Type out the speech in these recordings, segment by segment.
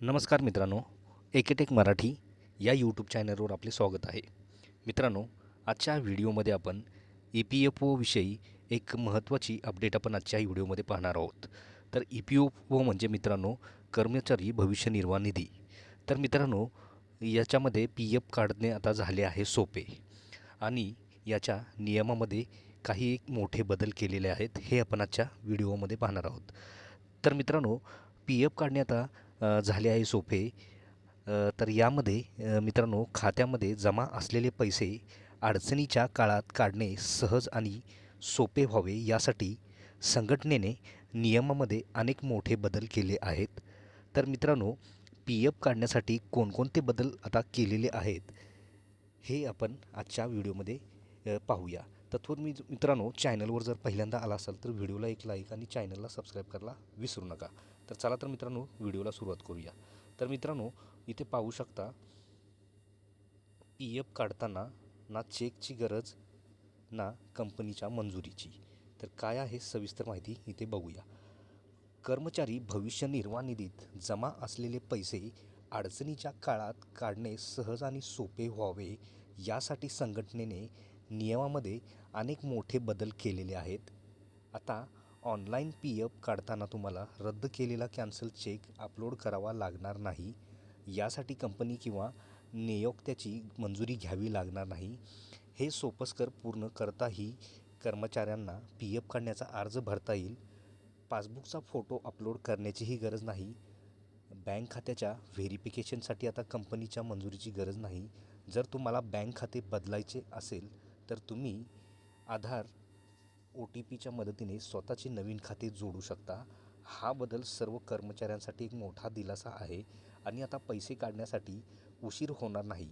नमस्कार मित्रांनो एकेटेक मराठी या यूट्यूब चॅनलवर आपले स्वागत आहे. मित्रांनो आजच्या व्हिडिओमध्ये आपण ई पी एफ ओविषयी एक महत्त्वाची अपडेट आपण आजच्या व्हिडिओमध्ये पाहणार आहोत. तर ई पी एफ ओ म्हणजे मित्रांनो कर्मचारी भविष्य निर्वाह निधी. तर मित्रांनो याच्यामध्ये पी एफ काढणे आता झाले आहे सोपे. आणि याच्या नियमामध्ये काही एक मोठे बदल केलेले आहेत हे आपण आजच्या व्हिडिओमध्ये पाहणार आहोत. तर मित्रांनो पी एफ काढणे आता झाले आहे सोपे. तर यामध्ये मित्रांनो खात्यामध्ये जमा असलेले पैसे अडचणीच्या काळात काढणे सहज आणि सोपे व्हावे यासाठी संघटनेने नियमामध्ये अनेक मोठे बदल केले आहेत. तर मित्रांनो पी एफ काढण्यासाठी कोणकोणते बदल आता केलेले आहेत हे आपण आजच्या व्हिडिओमध्ये पाहूया. तत्वर मी मित्रांनो चॅनलवर जर पहिल्यांदा आला असाल तर व्हिडिओला एक लाईक आणि चॅनलला सबस्क्राईब करायला विसरू नका. तर चला तर मित्रांनो व्हिडिओला सुरुवात करूया. तर मित्रांनो इथे पाहू शकता पी एफ काढताना ना चेकची गरज ना कंपनीच्या मंजुरीची. तर काय आहे सविस्तर माहिती इथे बघूया. कर्मचारी भविष्य निर्वाह निधीत जमा असलेले पैसे अडचणीच्या काळात काढणे सहज आणि सोपे व्हावे यासाठी संघटनेने नियमामध्ये अनेक मोठे बदल केलेले आहेत. आता ऑनलाईन पी एफ काढताना तुम्हाला रद्द केलेला कॅन्सल चेक अपलोड करावा लागणार नाही. यासाठी कंपनी किंवा नियोक्त्याची मंजुरी घ्यावी लागणार नाही. हे सोपस्कर पूर्ण करताही कर्मचाऱ्यांना पी एफ काढण्याचा अर्ज भरता येईल. पासबुकचा फोटो अपलोड करण्याचीही गरज नाही. बँक खात्याच्या व्हेरिफिकेशनसाठी आता कंपनीच्या मंजुरीची गरज नाही. जर तुम्हाला बँक खाते बदलायचे असेल तर तुम्ही आधार ओ टी पीच्या मदतीने स्वतःचे नवीन खाते जोडू शकता. हा बदल सर्व कर्मचाऱ्यांसाठी एक मोठा दिलासा आहे आणि आता पैसे काढण्यासाठी उशीर होणार नाही.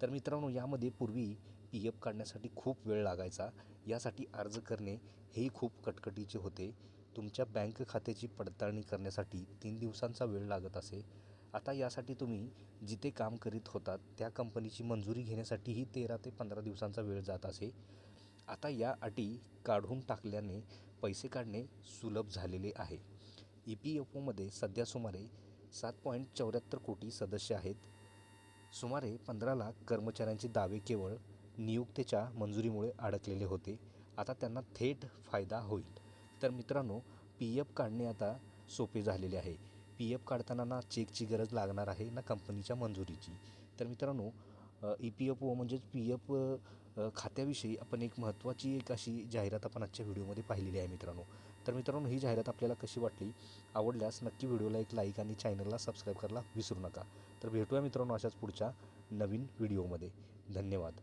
तर मित्रांनो यामध्ये पूर्वी पी एफ काढण्यासाठी खूप वेळ लागायचा. यासाठी अर्ज करणे हे खूप कटकटीचे होते. तुमच्या बँक खात्याची पडताळणी करण्यासाठी तीन दिवसांचा वेळ लागत असे. आता यासाठी तुम्ही जिथे काम करीत होतात त्या कंपनीची मंजुरी घेण्यासाठीही तेरा ते पंधरा दिवसांचा वेळ जात असे. आता या अटी काढून टाकल्याने पैसे काढणे सुलभ झालेले आहे. ई पी एफ ओमध्ये सध्या सुमारे सात पॉईंट चौऱ्याहत्तर कोटी सदस्य आहेत. सुमारे पंधरा लाख कर्मचाऱ्यांचे दावे केवळ नियुक्तीच्या मंजुरीमुळे अडकलेले होते. आता त्यांना थेट फायदा होईल. तर मित्रांनो पी एफ काढणे आता सोपे झालेले आहे. पी एफ काढताना ना चेकची गरज लागणार आहे ना कंपनीच्या मंजुरीची. तर मित्रांनो ई पी एफ ओ म्हणजेच पी एफ खात्याविषयी आपण एक महत्त्वाची एक अशी जाहिरात आपण आजच्या व्हिडिओमध्ये पाहिलेली आहे मित्रांनो. तर मित्रांनो ही जाहिरात आपल्याला कशी वाटली आवडल्यास नक्की व्हिडिओला एक लाईक आणि चॅनलला सबस्क्राईब करायला विसरू नका. तर भेटूया मित्रांनो अशाच पुढच्या नवीन व्हिडिओमध्ये. धन्यवाद.